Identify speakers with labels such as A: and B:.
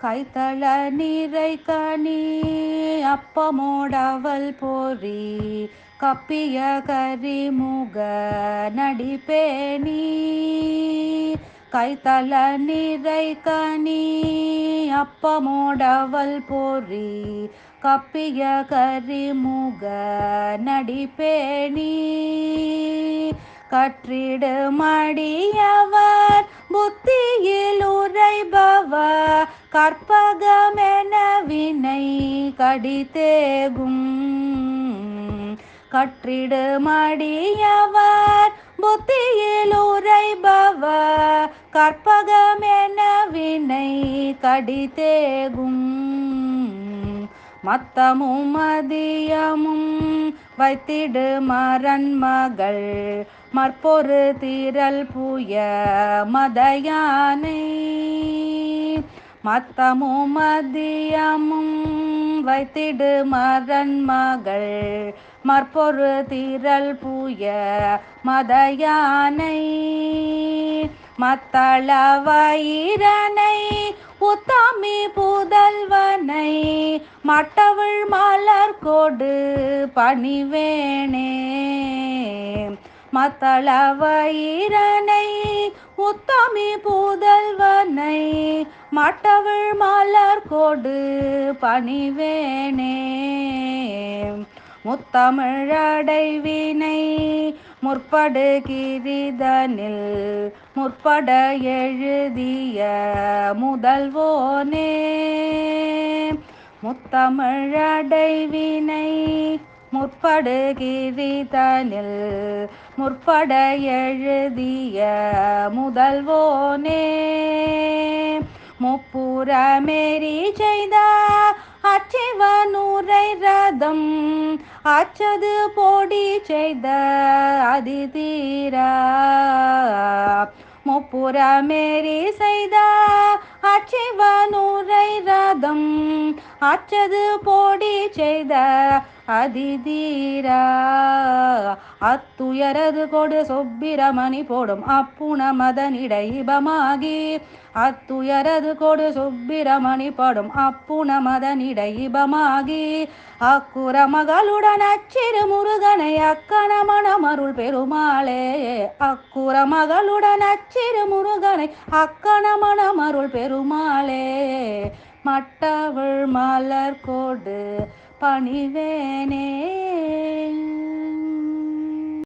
A: கைத்தள நீரை கனி அப்பமோடவள் போரி கப்பிய கரிமுக நடிப்பேணி கைத்தள நீரை கனி அப்பமோடவள் போரி கப்பிய கரிமுக நடிப்பேணி கற்றிடு மடியவர் புத்தியில் உரைபவர் கற்பகமென வினை கடித்தேகும். கற்றிடு மடியவர் புத்தியில் உரைபவர் கற்பகமென வினை கடித்தேகும். மத்தமும் மதியமும் வைத்திடு மரன் மகள். மற்பொரு திரள் புய மதயானை. மத்தமும் மதியமும் வைத்திடு மரன் மகள். மற்பொரு திரள் புய மதயானை. மத்தளவயிரனை உத்தாமி புதல்வனை மட்டவள் மலர் கொடு பணிவேணே மத்தள வயிரனை உத்தாமி புதல்வனை மட்டவள் மலர் கொடு பணிவேனே. முத்தமிழடைவினை முற்படு கிரிதனில் முற்பட எழுதிய முதல்வோனே. முத்தமிழடைவினை முற்படு கிரிதனில் முற்பட எழுதிய முதல்வோனே. முப்புறமேறி செய்த அச்சிவனு அச்சிவனூரை ரதம் அச்சது போடி செய்த அதிதீரா. முப்புறமேறி செய்த அச்சிவனூரை ரதம் அச்சது போடி செய்த அதிதீரா. அத்துயரது கொடு சுப்பிரமணி போடும் அப்புண மதனிடைபமாகி அத்துயரது கொடு சுப்பிரமணி படும் அப்புண மதனிடைபமாகி அக்குற மகளுடன் அச்சிறு முருகனை அக்கண மணமருள் பெருமாளே. அக்குற மகளுடன் அச்சிறு முருகனை அக்கண மணமருள் பெருமாளே. மட்டவிழ் மலர் கொடு பணிவேனே